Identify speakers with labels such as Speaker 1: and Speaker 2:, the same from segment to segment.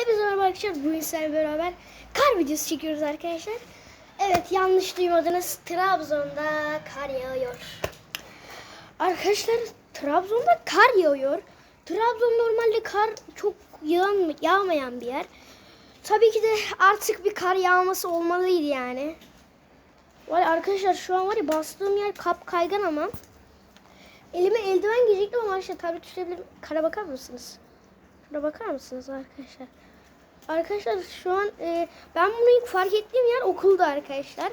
Speaker 1: Hepinize merhaba arkadaşlar. Bugün sizlerle beraber kar videosu çekiyoruz arkadaşlar. Evet yanlış duymadınız. Trabzon'da kar yağıyor. Arkadaşlar Trabzon'da kar yağıyor. Trabzon normalde kar çok yağan, yağmayan bir yer. Tabii ki de artık bir kar yağması olmalıydı yani. Var arkadaşlar şu an var ya bastığım yer kap kaygan ama. Elime eldiven giyecektim ama arkadaşlar tablet tutabilirim. Kara bakar mısınız? Şuna bakar mısınız arkadaşlar? Arkadaşlar şu an e, ben bunu ilk fark ettiğim yer okulda arkadaşlar.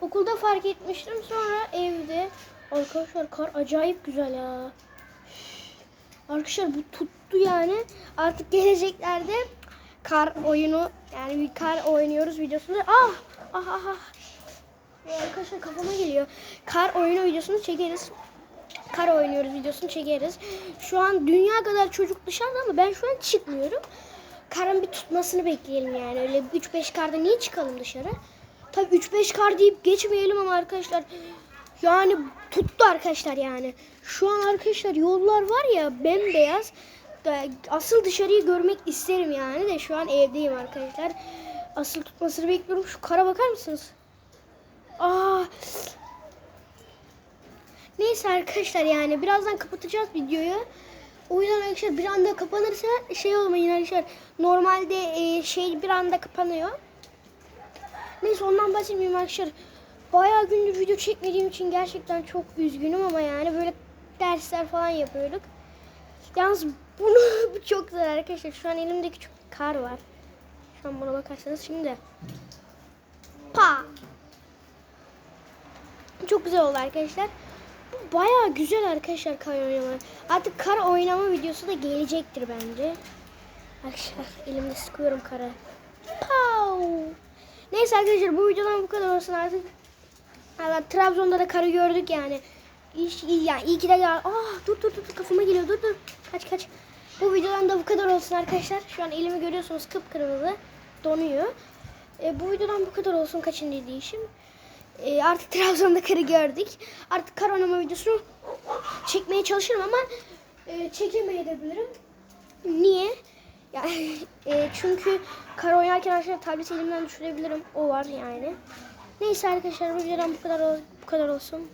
Speaker 1: Okulda fark etmiştim sonra evde. Arkadaşlar kar acayip güzel ya. Arkadaşlar bu tuttu yani. Artık geleceklerde kar oyunu yani bir kar oynuyoruz videosunda. Ah! Ah ah ah. Arkadaşlar kafama geliyor. Kar oyunu videosunu çekeriz. Kar oynuyoruz videosunu çekeriz. Şu an dünya kadar çocuk dışarıda ama ben şu an çıkmıyorum. Karın bir tutmasını bekleyelim yani. Öyle 3-5 karda niye çıkalım dışarı? Tabii 3-5 kar deyip geçmeyelim ama arkadaşlar yani tuttu arkadaşlar yani. Şu an arkadaşlar yollar var ya bembeyaz. Asıl dışarıyı görmek isterim yani de şu an evdeyim arkadaşlar. Asıl tutmasını bekliyorum. Şu kara bakar mısınız? Aa, Neyse arkadaşlar yani birazdan kapatacağız videoyu. O yüzden arkadaşlar bir anda kapanırsa şey olmayın arkadaşlar. Normalde e, şey bir anda kapanıyor. Neyse ondan bahsetmeyeyim arkadaşlar. Bayağı gündür video çekmediğim için gerçekten çok üzgünüm ama yani böyle dersler falan yapıyorduk. Yalnız bunu bu çok zor arkadaşlar. Şu an elimde küçük bir kar var. Şu an buna bakarsanız şimdi. Pa! Çok güzel oldu arkadaşlar. Bu bayağı güzel arkadaşlar kar oynama. Artık kar oynama videosu da gelecektir bence. Arkadaşlar elimde sıkıyorum kara. Pow! Neyse arkadaşlar bu videodan bu kadar olsun artık. Allah Trabzon'da da karı gördük yani. İyi, iyi, yani iyi ki de ya. Ah dur dur dur kafama geliyor dur dur. Kaç kaç. Bu videodan da bu kadar olsun arkadaşlar. Şu an elimi görüyorsunuz kıpkırmızı. Donuyor. E, bu videodan bu kadar olsun kaçıncı değişim. E, artık Trabzon'da karı gördük. Artık kar oynama videosunu çekmeye çalışırım ama e, çekemeyebilirim. Niye? Ya, e, çünkü kar oynarken arkadaşlar tableti elimden düşürebilirim. O var yani. Neyse arkadaşlar bu videodan bu kadar bu kadar olsun.